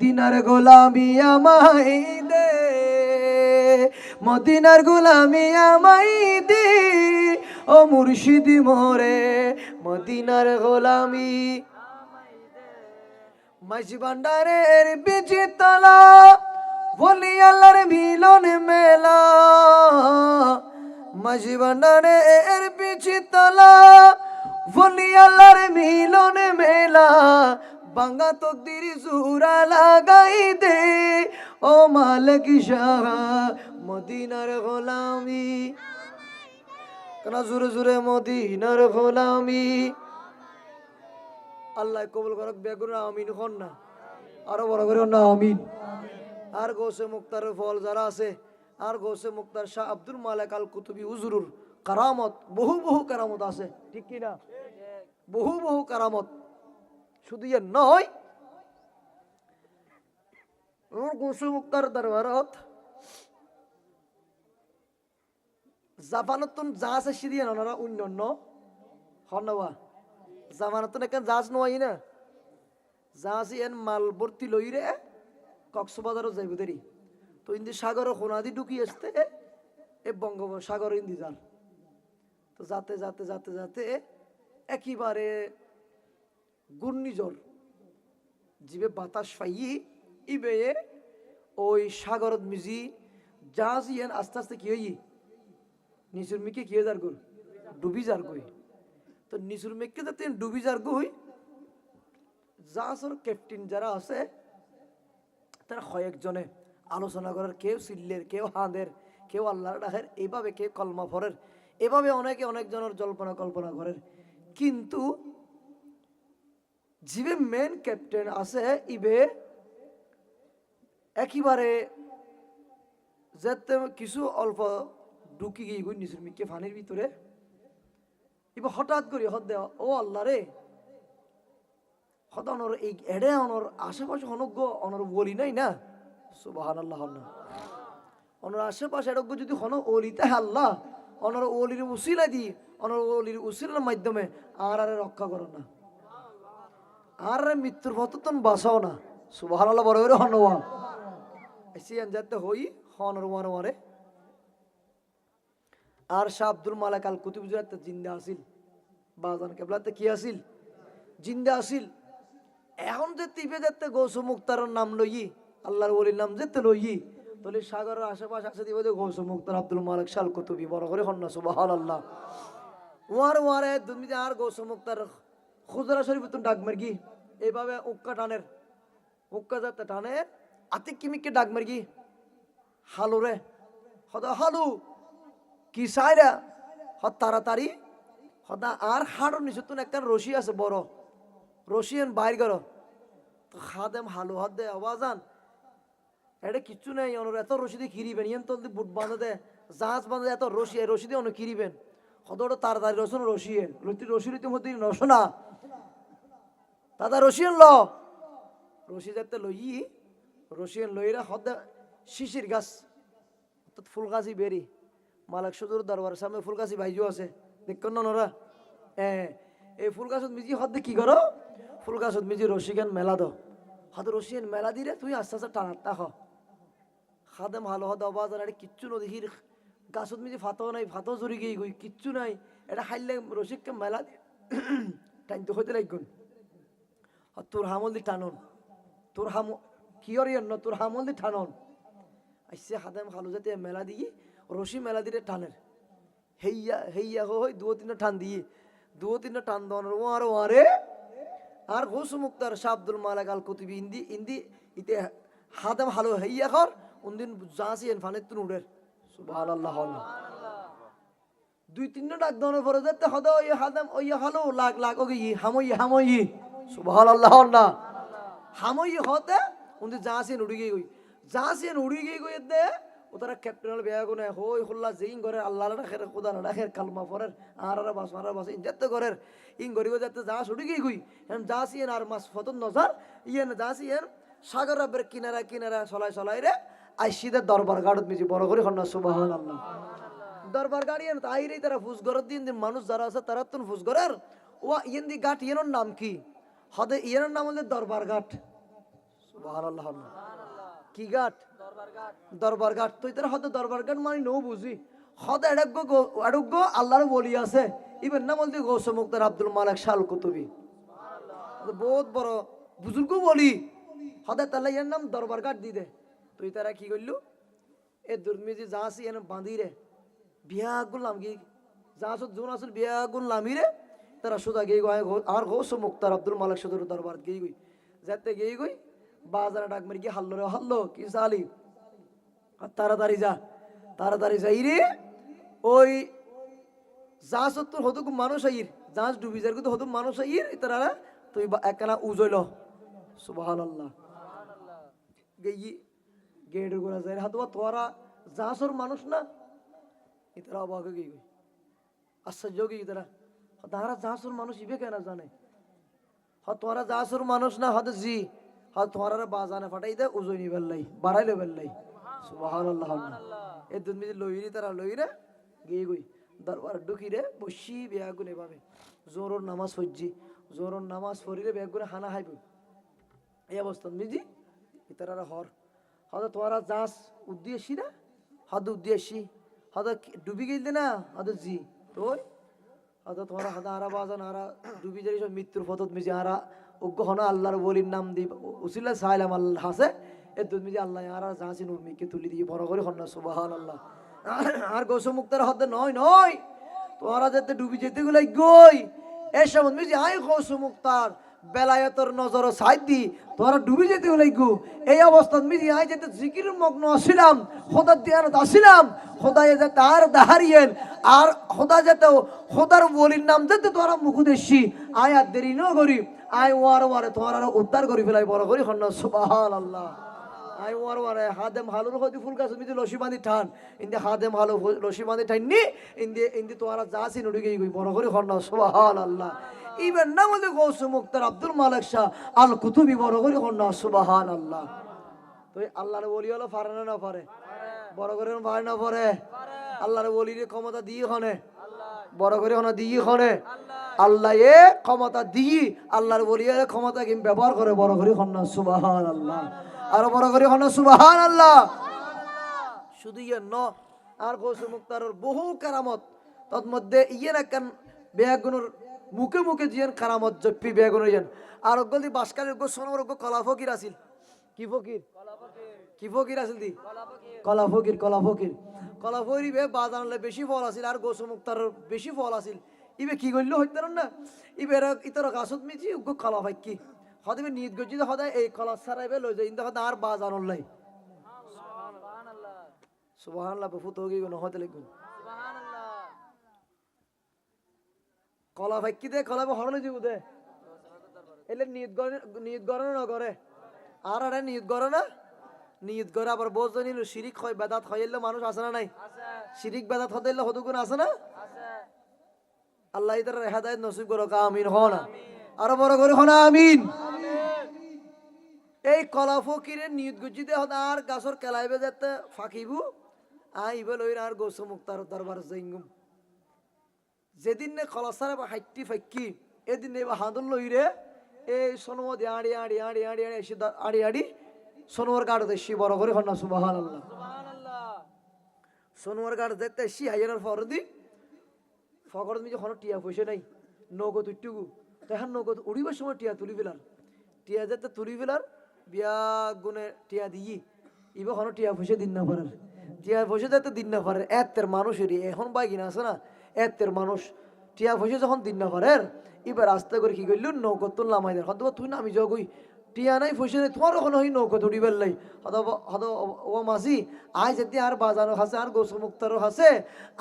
মদিনার গোলামি আমাই দে। মদিনার গোলামি আমাই দে। ও মুর্শিদি মোরে, মদিনার গোলামি মাঝি ভান্ডারের বিচি তলা বলি আল্লাহর মিলন মেলা। মাঝি ভান্ডারের বিচি তলা বাঙ্গা তকদির সুরা লাগাই দে। ও মালিক শাহ মদিনার গোলামি। কেন জোরে জোরে মদিনার গোলামি? আল্লাহ কবুল করক, বেগুন আমিন হন না। আরও বড় করে না, আমিন। আর গোসে মুক্তার ফল যারা আছে, আর গোসে মুক্তার শাহ আব্দুল মালিক আল কুতুবি উজরুর কারামত, বহু বহু কারামত আছে। ঠিক কিনা বহু বহু কারামত। শুধু ইয়ে নয়, ওর গোসে মুক্তার দরবারত জাপানতন যা আছে সিরিয়ান ওনারা অন্যান্য। হনবা জামানতন এখান জাহাজ নয় না জাহাজ এন মাল ভর্তি লই রে কক্সবাজারও যাইব দেরি। তো ইন্দি সাগর সোনাদি ঢুকি আসতে এ বঙ্গোপসাগর ইন্দি যান। তো যাতে যাতে যাতে যাতে একেবারে ঘূর্ণিঝড়, জিবে বাতাস ফাইয়ে ইবে ওই সাগরত মিজি জাহাজ ইয়ান আস্তে আস্তে কি হই নিচুর মিকে কি যার গো ডুবি যার গই। তো নিচুর মেঘকে যাতে ডুবি যার গই, জাহাজের ক্যাপ্টেন যারা আছে, তারা কয়েকজনে আলোচনা করার কেউ সিল্লের, কেউ হাঁদের, কেউ আল্লাহর ডাকের এইভাবে কেউ কলমা ফরের এভাবে অনেকে অনেকজনের জল্পনা কল্পনা করেন কিন্তু জিবে মেন ক্যাপ্টেন আছে ইবে। একেবারে যেতে কিছু অল্প ঢুকি গিয়ে গই নিচুর মিকে ফানির ভিতরে। এবার হঠাৎ করে হদ দেওয়া ও আল্লাহ রে। হত অনর এই এড়ে অনর আশেপাশে অনজ্ঞ অনর বলি নাই না? সুবাহান আল্লাহ। অনর আশেপাশে এড়জ্ঞ যদি হন ওলিতে আল্লাহ। অনর ওলির উসিলা দি, অনর ওলির উসিলার মাধ্যমে আর আরে রক্ষা করো না। আর মৃত্যুর পথতন বাঁচাও না। সুবাহান আল্লাহ বড় করে হনওয়া সিয়ান যাতে হই ওয়ার ওয়ারে আর শাহ আব্দুল মালাক আল কুতুব একটা জিন্দা আসিল। বাজান কেবলাতে কি আসিল? জিন্দা আসিল। এখন যে তিপে যেতে গৌসু মুক্তার নাম লই আল্লাহর ওলির নাম যেতে লই তাহলে সাগরের আশেপাশে আছে দিব যে গৌসু মুক্তার আব্দুল মালিক শাল কুতুবি, বড় করে হন্না সুবাহান আল্লাহ ওয়ার ওয়ারে তুমি আর গৌসু মুক্তার খুজরা শরীফ তুমি ডাক মারগি এইভাবে উক্কা টানের, উক্কা যাতে টানে আতিক কিমিককে ডাক মারগি হালু রে, হদা হালু, কি চাইরা হত তাড়াতাড়ি, হদা আর হাড়র নিচে তুন একটা রশি আছে বড়। রশি এন বাইর করো। তো খাদেম হালু হাত দে আওয়াজান এটা কিচ্ছু নেই, অনর এত রশি দিয়ে কিরিবেন ইয়েন তল দিয়ে বুট বাঁধে দে, জাহাজ বাঁধে এত রশি দিয়ে অনেক কিরিবেন কত ওটা তাড়াতাড়ি, রসুন রশি এন রশি রশি রীতি মধ্যে রসনা দাদা রশি ল। রশি যাতে লই রশি এন লইরা হদ শিশির গাছ, অর্থাৎ ফুল গাছই বেরি। মালাক সদুর দরবার সামনে ফুল গাছি ভাইজু আছে। দেখুন না ওরা হ্যাঁ এই ফুল গাছত মিজি হদ কি করো? ফুল গাছত মিজি রশিকেন মেলা দো হদ রশিকেন মেলা দিলে তুই আস্তে আস্তে টানার তাহ খাদেম হালো হদ আবাজ আর কিচ্ছু নদীর গাছত মিজি ফাতো নাই ফাতো জড়ি গিয়ে গই, কিচ্ছু নাই। এটা হাইলে রশিককে মেলা দি টাইনতে হইতে লাগগুন আর তোর হামল দি টানন। তোর হাম কিয়র ন তোর হামল দি টানন। আইসে হাদেম যাতে মেলা দিয়ে রশি মেলা দিলে টানের হেইয়া হেইয়া হই দুও তিনটা টান দিয়ে দুও তিনটা টান দেওয়ানোর ওয়ার ওয়ারে আর। ঘোষ মুক্তার শাহ মালাক আল কুতুবি ইন্দি ইন্দি ইতে হাদাম হালো হেইয়া কর, উনদিন জাসি এন ফানের তুন উড়ের। সুবহানাল্লাহ দুই তিনটা ডাক দেওয়ানোর পরে যাতে হদা ওই হাদাম ওই হালো লাগ লাগ ই হামই হামই সুবহানাল্লাহ না। হামই হতে উনদি জাসি এন উড়ি গই গই। জাসি এন উড়ি গই গই দে ও তারা ক্যাপ্টেনাল বেয়া গুনে, হই হল্লা, যেইন করে আল্লাহ রাখের খুদা রাখের, কালমা পরের, আর আর বাস আর বাস ইন যাতে করের ইন গরিব যাতে যা ছুটি গই গুই। যাসি এন আর মাস ফতন নজার, ইয়েন এন সাগর রাবের কিনারা কিনারা সলাই সলাই রে আইসিদের দরবার গাড়ত মিজি বড় করে হন্না সুবহান আল্লাহ দরবার গাড়ি তাইরে তারা ফুস দিন দিন মানুষ যারা আছে তারা তুন ফুস গরের ও ইয়েন দি গাট ইয়েনর নাম কি? হদে ইয়েনর নাম হলে দরবার ঘাট। কি ঘাট? দরবার ঘাট। তুই তোর হয়তো দরবার ঘাট মানে নো বুঝি। হদ এডগ্য আল্লাহর বলি আছে। ইবেন না বলতে গৌস মুক্তার আব্দুল মালিক শাল কুতুবি বহুত বড় বুজুর্গ বলি। হদে তাহলে এর নাম দরবার ঘাট দি দে তুই তারা কি করলু এ দুর্মিজি যা আসি এনে বাঁধি রে। বিয়া গুলাম কি? যা আসত জোন আসল বিয়া গুলামি রে। তারা সুদা গিয়ে গই আর গৌস মুক্তার আব্দুল মালিক সদর দরবার গিয়ে গই যাতে গিয়ে গই বাজারে ডাক মেরে, গিয়ে হাল্লো রে, হাল্লো, কি সালি আর তাড়াতাড়ি যা, তাড়াতাড়ি যাই রে ওই জাহাজ তোর হতো মানুষ আইর জাহাজ ডুবি যার কিন্তু হতো মানুষ আইর তারা, তুই একখানা উজইল সুবাহান আল্লাহ গেই গেড় গোড়া যায় হাত তোরা জাহাজর মানুষ না? ইতারা অবাক গই আশ্চর্য গই তারা। তারা জাহাজর মানুষ ইবে কেন জানে? হ তোরা জাহাজর মানুষ না হতে জি। হ তোরা বাজানে ফাটাই দে উজই নি বেল্লাই বাড়াইলে বেল্লাই সুবাহান আল্লাহ এ দুধ লইরি তারা লইরে গিয়ে গই দরবার ঢুকিরে বসি বেয়াগুনে পাবে জোরর নামাজ পড়ছি জোরর নামাজ পড়িলে বেয়াগুনে হানা হাইব। এই অবস্থা মিজি ইতারা হর। হয়তো তোরা যাস উদ্দেশ্যি না? হয়তো উদ্দেশ্যি। হয়তো ডুবি গেলতে না? হয়তো জি তোর হয়তো তোমরা হাদা আরা বাজান, আরা ডুবি যাই সব মৃত্যুর পথত মিজি আরা উগ্র হনা, আল্লাহর বলির নাম দি উসিল্লা সাইলাম আল্লাহ হাসে, এ দুধ মিজি আল্লাহ আরা জাহাসি উর্মিকে তুলি দিয়ে বড় করে হন্না সুবাহান আল্লাহ আর গৌসম মুক্তার হতে নয় নয়। তোমারা যেতে ডুবি যেতে গুলাই গই। এসব মিজি আয় গৌসম মুক্তার বেলায়তর নজর সাইড দি তোরা ডুবি যেতে হলাই গো। এই অবস্থান মিজি আই যেতে জিকির মগ্ন আসিলাম, খোদার দিয়ার আসিলাম খোদা যে তার দাহারিয়েন, আর খোদা যেতে খোদার বলির নাম যেতে তোরা মুখুদেশি। আয় আর দেরি ন করি, আয় ওয়ার ওয়ারে আর উদ্ধার করি ফেলাই, বড় করি হন্ন সুবাহান আল্লাহ আই ওয়ার ওয়ারে, হাদেম হালুর হদি ফুল গাছ মিদি লসি বাঁধি ঠান। ইন্দে হাদেম হালু লসি বাঁধি ঠান নি, ইন্দে ইন্দে তোরা যাসি নুড়ি গই বড় করি হন্ন সুবাহান আল্লাহ ইবেন না বলে গৌসু মুক্তার আব্দুল মালিক শাহ আল কুতুবি বড় করি হন্ন সুবাহান আল্লাহ তো আল্লাহর বলি হলো পারে না পারে? বড় করে পারে না পারে? আল্লাহর বলির ক্ষমতা দিয়ে হনে বড় করে হনে দিয়ে হনে আল্লাহ এ ক্ষমতা দিয়ে আল্লাহর বলি ক্ষমতা কিম ব্যবহার করে বড় করে হন্ন সুবাহান আল্লাহ আরও বড় করে হন সুবাহান আল্লাহ শুধু ইয়ে ন, আর গৌসু মুক্তার বহু কারামত। তন্মধ্যে ইয়ে না কেন বেয়াগুনুর মুখে মুখে জিয়েন কারামত জপ্পি বেয়াগুন ইয়েন আর অগল দি বাসকালের গো সোনমর গো কলা ফকির আছিল। কি ফকির? কি ফকির আছিল দি? কলা ফকির কলা ফকির। কলা ফকির বে বাজানলে বেশি ফল আছিল আর গৌসু মুক্তার বেশি ফল আছিল। ইবে কি করল হইতার না? ইবের ইতর গাছত মিছি গো কলা ফাইকি হদবে নিয়ত গজি সদায় এই কলা সারাইবে লই যায় ইন্দা সদায় আর বাজানোর লাই। সুবহানাল্লাহ। বহুত হয়ে গেল হতে লিখুন কলা ফাইকি দে, কলা হরণ দিব দে এলে নিয়ত করে নিয়ত করে না করে আর আরে নিয়ত করে না? নিয়ত করে আবার বোঝ নিল, শিরিক হয়, বেদাত হয়, এলে মানুষ আছে না নাই? শিরিক, বেদাত হতে এলে হতুকুন আছে না? আল্লাহ ইতার হেদায়ত নসিব করো আমিন হ না। আরও বড় করে হনা আমিন। এই কলা ফকিরে নিয়ত গুজিতে হত আর গাছর কেলাইবে যেতে ফাঁকিবু। আইবে লইর আর গোসু মুক্তার দরবার জৈঙ্গুম যেদিন নে কলসারে বা হাইটি ফাইকি এদিন এবার হাঁদুন লইরে এই সোনমদি আড়ি আড়ি আড়ি আড়ি আড়ি এসে আড়ি আড়ি সোনোয়ার গাড় দেশি বড় করে হন্না সুবাহান আল্লাহ সোনোয়ার গাড় দেখতে এসি হাইয়ার ফরদি ফকর তুমি যখন টিয়া পয়সা নাই নগদ উঠটুকু তখন নগদ উড়িবার সময় টিয়া তুলি ফেলার। টিয়া যেতে তুলি ফেলার বিয়া গুনে টিয়া দিই ইবে হনো টিয়া পয়সা দিন না পারার। টিয়া পয়সা যাতে দিন না পারে এতের মানুষেরই এখন বাই কিনা আছে না এতের মানুষ। টিয়া পয়সা যখন দিন না পারে এবার আস্তে করে কি করল? নৌকত তুল নামাই দেন হয়তো তুই নামি যাও গই টিয়া নাই পয়সা নাই তোমার ওখানে হই নৌকত উড়ি বেললাই হয়তো ও মাসি, আয় যেতে আর বাজানো হাসে আর গোসু মুক্তারও হাসে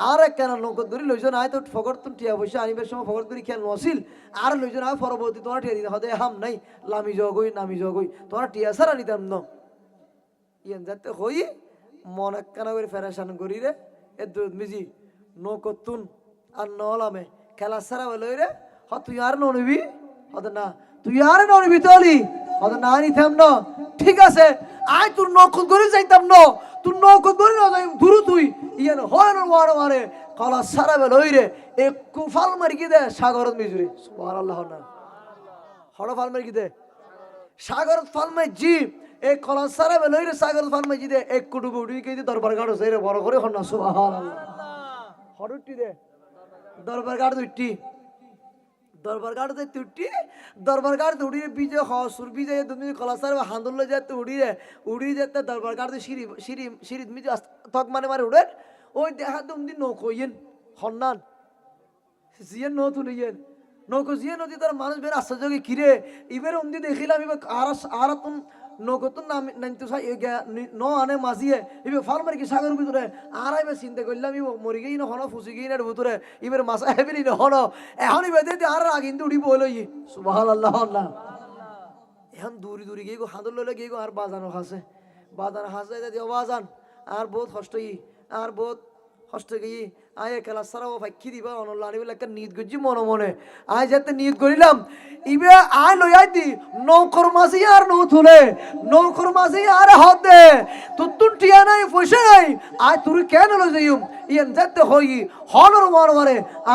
আর এক কেন নৌকত ধরি লইজন আয় তো ফকর তুমি টিয়া পয়সা আনিবার সময় ফকর করি খেয়াল নছিল, আর লইজন আয় পরবর্তী তোমার টিয়া দিতে হয়তো হাম নাই, লামি যাও গই নামি যাও গই তোমার টিয়া সারা নিতাম ন। ইয়ান যাতে হই, মন একখানা করে ফেরাসান করি রে, এ দুধ মিজি নৌকতুন আর নলামে। খেলা সারা বলে রে হ, তুই আর ননিবি হত না। তুই আর ননিবি তলি হত না নিতাম ন। ঠিক আছে। আয়, তোর নকল করে যাইতাম ন। তোর নকল করে না যাই তুই। ইয়ান হয় না কলা সারা বেল ওই রে এ কুফাল মারি কি দে? সাগরত মিজুরি। সুবহানাল্লাহ, না। হড় ফাল মারি কি দে? সাগরত ফাল মারি জি। এই কলাস সারা বেলই রে সাগর এক কুটু বুড়ি কে দরবার গাড়ো সেই বড় করে হন্না সুবহানাল্লাহ। হরুটি দে। দরবার গাড় দুইটি দরবার গাড় দে তুটি দরবার গাড় উড়ি বিজে হ, সুর বিজে তুমি কলাসার হান্দুল্লো যেতে উড়ি রে উড়ি যেতে দরবার গাড় সিঁড়ি সিঁড়ি সিঁড়ি তুমি তক মানে মারে উড়ে ওই দেখা তুমি নৌকইয়েন হন্নান। জিয়ে ন তুলিয়েন নৌকো জিয়ে নদী তার মানুষ বের আশ্চর্য কিরে ইবের অন্দি দেখিলাম, ইবে আর আর তুন নৌকতুন নাম নাইতো সাই ন আনে মাঝিয়ে ইবে ফাল মারি কি সাগর ভিতরে আর আইবে চিন্তা করলাম ইবে মরি গেই নহন ফুসি গেই না ভিতরে ইবের মাছা হেবিলি নহন এখন ইবে দে আর আগিন উড়ি বইল ই, সুবহানাল্লাহ, আল্লাহ। এখন দূরি দূরি গিয়ে গো হাঁদর লইলে গিয়ে গো আর বাজানো খাসে বাজানো খাসে দিও বাজান আর বহুত কষ্ট ই আর বহুত কষ্ট গিয়ে আয় খেলা সারাও ফাইকি দিবা অনল্লা আনিবলে একটা নিয়ত করছি মনে মনে। আয় যাতে নিয়ত করিলাম। ইবে আয় লইয়াই দি, নৌকর মাঝি আর নৌ তুলে নৌকর মাঝি আর হাত দে। তোর তুন টিয়া নাই, পয়সা নাই, আয় তুই কেন লই যাইম? ইয়ান যাতে হই, হনর মর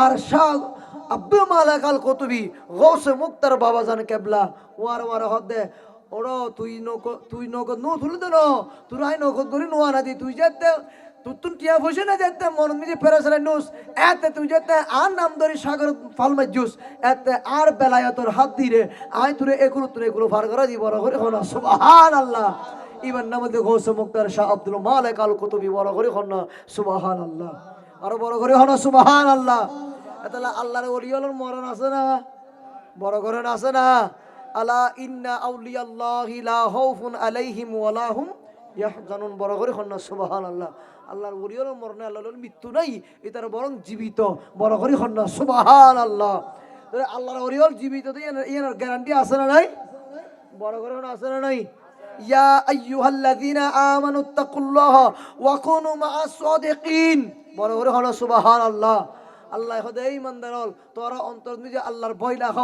আর শাহ আব্দুল মালাক আল কতুবি গৌসে মুক্তার বাবা জান কেবলা, ওয়ার ওয়ার হদ দে। ওড়ো, তুই নৌকো তুই নৌকো নো তুলে দে তুই আই নৌকো করি নোয়া না দি, তুই যেতে তুই টিয়া বসে না যেতে, মন মিজে ফেরাসলে নুস। এতে তুই যেতে, আর নাম ধরি সাগর ফালমে জুস। এতে আর বেলায় তোর হাত দিরে আই তুরে এগুলো তুই এগুলো ফার করা দি বড় করে হলো সুবহান আল্লাহ ইমান নামতে ঘোষ মুক্তার শাহ আব্দুল মালিক আল কুতুবি বড় করে হলো সুবহান আল্লাহ আরও বড় করে হলো সুবহান আল্লাহ তাহলে আল্লাহর ওলিয়ালোর মরণ আছে না? বড় করেন আছে না? আলা ইন্না আউলিয়াল্লাহি লা খাউফুন আলাইহিম ওয়ালা হুম ইয়াহজানুন বড় করে হন্না সুবহানাল্লাহ। আল্লাহর ওলিয়ালোর মরণে আল্লাহর মৃত্যু নাই এটার বরং জীবিত। বড় করে হন্না সুবহানাল্লাহ। তাহলে আল্লাহর ওলিয়াল জীবিত ইয়ার গ্যারান্টি আছে না নাই? বড় করে আছে না নাই? ইয়া আইয়ুহাল্লাযীনা আমানুত্তাকুল্লাহ ওয়া কুনু মা'আস সাদিকিন বড় করে হন্না সুবহানাল্লাহ। আল্লাহ হদে ইমানদার হল। তোরা অন্তর নিজে আল্লাহর ভয় রাখ।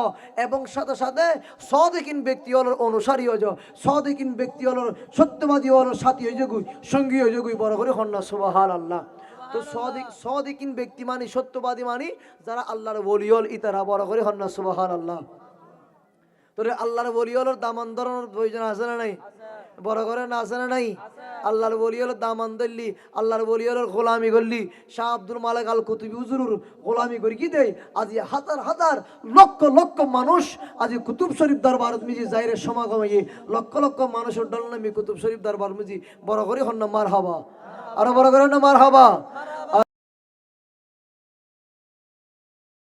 এবং সাথে সাথে সদিকিন ব্যক্তি হল অনুসারী হজ সদিকিন ব্যক্তি হল সত্যবাদী হল সাথী হয়ে যাগুই, সঙ্গী হয়ে যাগুই, বড় করে হন্না সুবাহান আল্লাহ তো সদিক, সদিকিন ব্যক্তি মানি, সত্যবাদী মানি, যারা আল্লাহর বলিয়ল ইতারা বড় করে হন্না সুবাহান আল্লাহ তোরে আল্লাহর বলিয়লের দামান ধরানোর প্রয়োজন আছে না নাই? বড় করে না আছে না নাই? আল্লাহর বলি হলো দামান ধরলি আল্লাহর বলি হলো গোলামি করলি। শাহ আব্দুল মালিক আল কুতুবি হুজুরুর গোলামি করি কি দেয় আজি হাজার হাজার, লক্ষ লক্ষ মানুষ আজি কুতুব শরীফ দরবার মিজি যাইরে সমাগম লক্ষ লক্ষ মানুষের ডল নামি কুতুব শরীফ দরবার মিজি বড় করে হন মার হাবা আরও বড় করে না মার